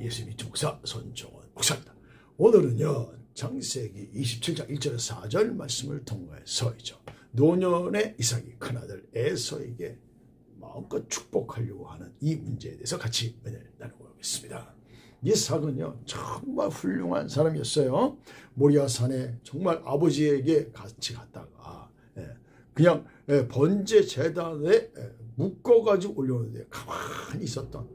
예수님이 목사 손종원 목사입니다. 오늘은요 창세기 27장 1절에서 4절 말씀을 통해서이죠. 노년의 이삭이 큰아들 에서에게 마음껏 축복하려고 하는 이 문제에 대해서 같이 은혜를 나누고 있습니다 이삭은요 정말 훌륭한 사람이었어요. 모리아 산에 정말 아버지에게 같이 갔다가 예, 그냥 예, 번제 재단에 예, 묶어가지고 올려놓는데 가만히 있었던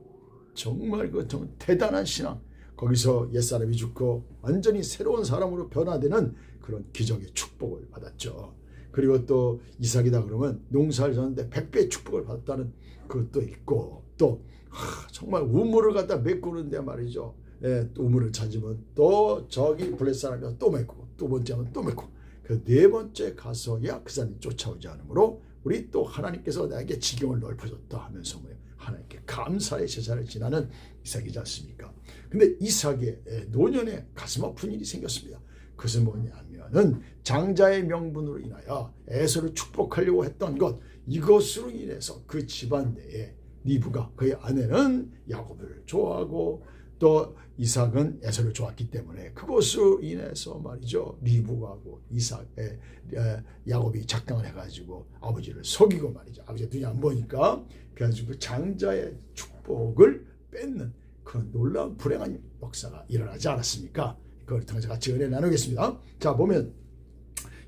정말 그 정말 대단한 신앙. 거기서 옛사람이 죽고 완전히 새로운 사람으로 변화되는 그런 기적의 축복을 받았죠. 그리고 또 이삭이다 그러면 농사를 졌는데 백배의 축복을 받았다는 그것도 있고 또 하, 정말 우물을 갖다 메꾸는데 말이죠. 예, 또 우물을 찾으면 또 저기 블레 사람이 또 메꾸고 또 번째 하면 또 메꾸고 그 네 번째 가서야 그 사람이 쫓아오지 않으므로 우리 또 하나님께서 나에게 지경을 넓혀줬다 하면서 뭐예요? 하나님께 감사의 제사를 지나는 이삭이지 않습니까? 근데 이삭의 노년에 가슴 아픈 일이 생겼습니다. 그것은 뭐냐면은 장자의 명분으로 인하여 에서를 축복하려고 했던 것 이것으로 인해서 그 집안 내에 니브가 그의 아내는 야곱을 좋아하고 또 이삭은 에서를 좋았기 때문에 그것으로 인해서 말이죠 리브가하고 이삭 에, 에, 야곱이 작당을 해가지고 아버지를 속이고 말이죠 아버지가 눈이 안 보니까 그래가지고 장자의 축복을 뺏는 그런 놀라운 불행한 역사가 일어나지 않았습니까? 그걸 통해서 같이 은혜 나누겠습니다. 자 보면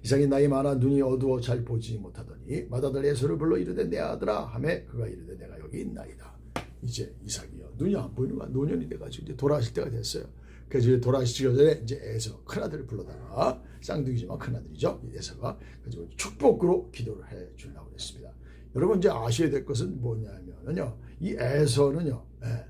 이삭이 나이 많아 눈이 어두워 잘 보지 못하더니 마다들 에서를 불러 이르되 내 아들아 하매 그가 이르되 내가 여기 있나이다. 이제 이삭이요. 눈이 안 보이는 거야. 노년이 돼가지고 이제 돌아가실 때가 됐어요. 그래서 이제 돌아가시기 전에 이제 에서 큰아들을 불러다가 쌍둥이지만 큰아들이죠. 에서가 가지고 축복으로 기도를 해 주려고 했습니다. 여러분 이제 아셔야 될 것은 뭐냐면요. 이 에서는요. 예,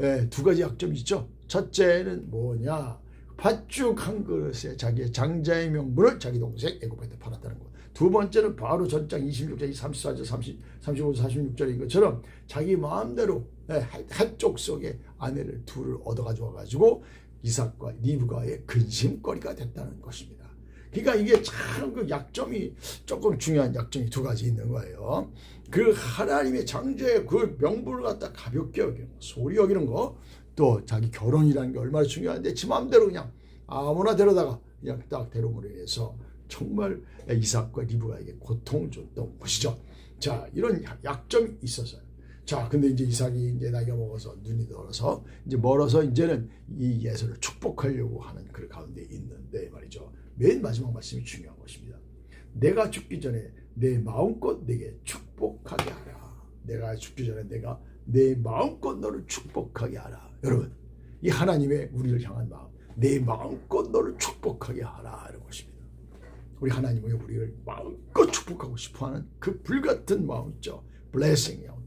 예, 두 가지 약점이 있죠. 첫째는 뭐냐. 팥죽 한 그릇에 자기의 장자의 명분을 자기 동생 애굽한테 팔았다는 것. 두 번째는 바로 전장 26절, 34절, 30, 35절, 46절인 것처럼 자기 마음대로 예, 한쪽 속에 아내를 둘을 얻어가지고 가지고 이삭과 리브가의 근심거리가 됐다는 것입니다. 그러니까 이게 참 그 약점이 조금 중요한 약점이 두 가지 있는 거예요. 그 하나님의 창조의 그 명분을 갖다 가볍게 여기는 거, 소리 여기는 거, 또 자기 결혼이라는 게 얼마나 중요한데 지 마음대로 그냥 아무나 데려다가 그냥 딱 데려오므로 해서 정말 이삭과 리브가에게 고통을 줬던 것이죠. 자, 이런 약점이 있었어요. 자, 근데 이제 이삭이 이제 나이가 먹어서 눈이 멀어서 이제 멀어서 이제는 이 예수를 축복하려고 하는 그 가운데 있는데 말이죠. 맨 마지막 말씀이 중요한 것입니다. 내가 죽기 전에 내 마음껏 내게 축복하게 하라. 내가 죽기 전에 내가 내 마음껏 너를 축복하게 하라. 여러분, 이 하나님의 우리를 향한 마음, 내 마음껏 너를 축복하게 하라. 이런 것입니다. 우리 하나님은 우리를 마음껏 축복하고 싶어하는 그 불같은 마음 있죠. 블레싱이요.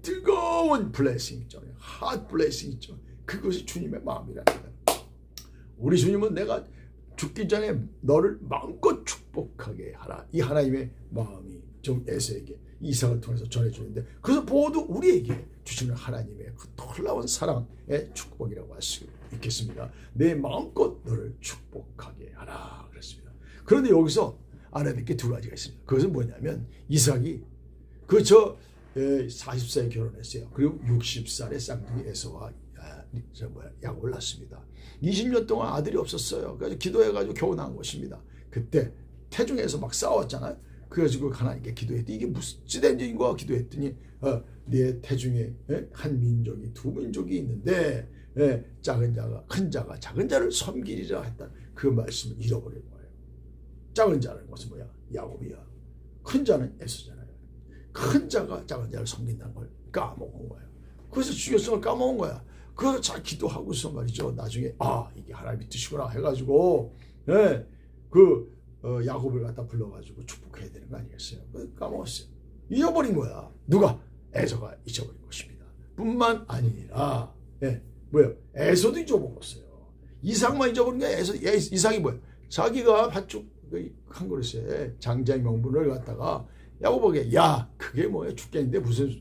뜨거운 블레싱 있죠. 핫 블레싱 있죠. 그것이 주님의 마음이랍니다. 우리 주님은 내가 죽기 전에 너를 마음껏 축복하게 하라. 이 하나님의 마음이 좀 에서에게 이삭을 통해서 전해주는데 그래서 모두 우리에게 주시는 하나님의 그 놀라운 사랑의 축복이라고 할 수 있겠습니다. 내 마음껏 너를 축복하게 하라. 그랬습니다. 그런데 여기서 게두 가지가 있습니다. 그것은 뭐냐면 이삭이 그 저 40세에 결혼했어요. 그리고 60살에 쌍둥이 에서와 아, 저 약을 낳습니다. 20년 동안 아들이 없었어요. 그래서 기도해가지고 겨우 낳은 것입니다. 그때 태중에서 막 싸웠잖아요. 그래가지고 하나님께 기도했더니 이게 무슨 찌된 일인 거야 기도했더니 어, 네 태중에 예? 한 민족이 두 민족이 있는데 예? 작은 자가 큰 자가 작은 자를 섬기리라 했다. 그 말씀을 잃어버린 거예요. 작은 자는 것은 뭐야? 야곱이야. 큰 자는 에서잖아요. 큰 자가 작은 자를 섬긴다는 걸 까먹은 거예요. 그래서 중요성을 까먹은 거야. 그래서 잘 기도하고서 말이죠. 나중에 아 이게 하나님의 뜻이구나 해가지고 예, 그 어, 야곱을 갖다 불러가지고 축복해야 되는 거 아니겠어요? 까먹었어요. 잊어버린 거야. 누가? 에서가 잊어버린 것입니다. 뿐만 아니라 예, 뭐요? 에서도 잊어먹었어요. 이삭만 잊어버린 게 에서 이삭이 뭐야? 자기가 팥죽 그한 그릇에 장자의 명분을 갖다가 야곱에게 야 그게 뭐야 죽겠는데 무슨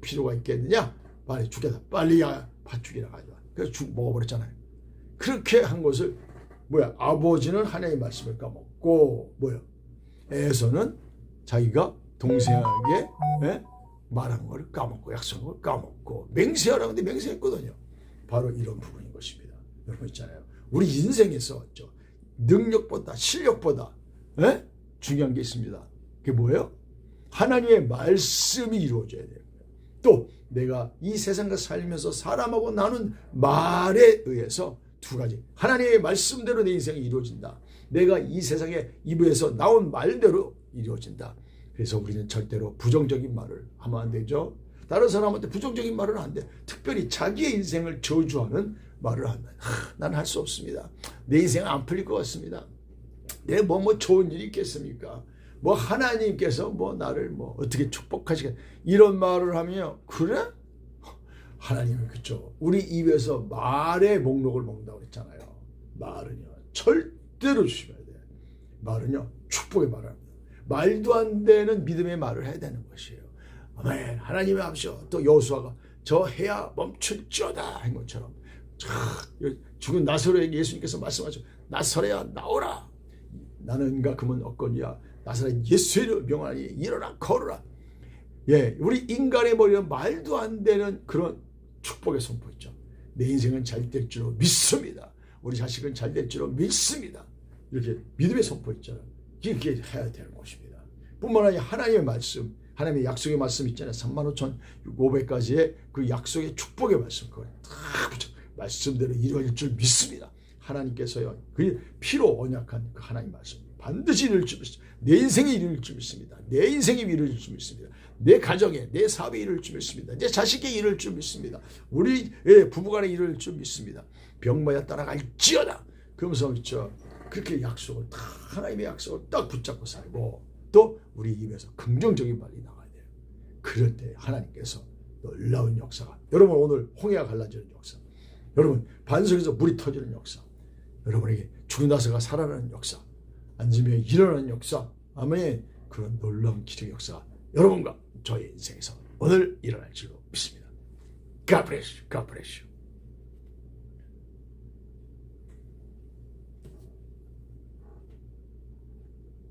필요가 있겠느냐? 빨리 죽겠다. 빨리 야 팥죽이나 가져와. 그래서 죽 먹어버렸잖아요. 그렇게 한 것을 뭐야 아버지는 하나님의 말씀을 까먹고 뭐야 에서는 자기가 동생에게 예? 말한 걸 까먹고 약속한 걸 까먹고 맹세하라는데 맹세했거든요. 바로 이런 부분인 것입니다. 여러분 있잖아요. 우리 인생에서 저 능력보다 실력보다 예? 중요한 게 있습니다. 그게 뭐예요? 하나님의 말씀이 이루어져야 돼요. 또 내가 이 세상과 살면서 사람하고 나눈 말에 의해서 두 가지. 하나님의 말씀대로 내 인생이 이루어진다. 내가 이 세상에 입에서 나온 말대로 이루어진다. 그래서 우리는 절대로 부정적인 말을 하면 안 되죠. 다른 사람한테 부정적인 말은 안 돼. 특별히 자기의 인생을 저주하는 말을 하면 나는 할수 없습니다. 내 인생 안 풀릴 것 같습니다. 내뭐뭐 좋은 일이 있겠습니까? 뭐 하나님께서 뭐 나를 뭐 어떻게 축복하시겠 이런 말을 하면 그래? 하나님은 그죠. 우리 입에서 말의 목록을 먹는다고 그랬잖아요. 말은요 절대로 조심해야 돼. 말은요 축복의 말을 합니다. 말도 안 되는 믿음의 말을 해야 되는 것이에요. 아멘. 하나님의 암시요. 또 여수아가 저 해야 멈출지어다 한 것처럼 자, 죽은 나사로에게 예수님께서 말씀하죠. 나사로야 나오라. 나는 은가 금은 없거니와 나사렛 예수의 명하니 일어나 걸어라. 예, 우리 인간의 머리는 말도 안 되는 그런 축복의 선포 있죠. 내 인생은 잘 될 줄로 믿습니다. 우리 자식은 잘 될 줄로 믿습니다. 이렇게 믿음의 선포 있잖아요. 이렇게 해야 되는 것입니다. 뿐만 아니라 하나님의 말씀, 하나님의 약속의 말씀 있잖아요. 35,500가지의 그 약속의 축복의 말씀, 그걸 다 붙여. 말씀대로 이루어질 줄 믿습니다. 하나님께서요, 그 피로 언약한 그 하나님 말씀 반드시 이룰 줄 믿습니다. 내 인생에 이룰 줄 믿습니다. 내 인생에 이룰 줄 믿습니다. 내 가정에, 내 사업에 이룰 줄 믿습니다. 내 자식에 이룰 줄 믿습니다. 우리 부부간에 이룰 줄 믿습니다. 병마야 따라갈지어다. 그러면서 그렇죠. 그렇게 약속을 다 하나님의 약속을 딱 붙잡고 살고 또 우리 입에서 긍정적인 말이 나가야 돼요. 그럴 때 하나님께서 놀라운 역사가 여러분 오늘 홍해가 갈라지는 역사 여러분 반석에서 물이 터지는 역사 여러분에게 죽은 나서가 살아나는 역사 앉으며 일어나는 역사 아멘 그런 놀라운 기적 역사가 여러분과 저의 인생에서 오늘 일어날 줄로 믿습니다. God bless you. God bless you.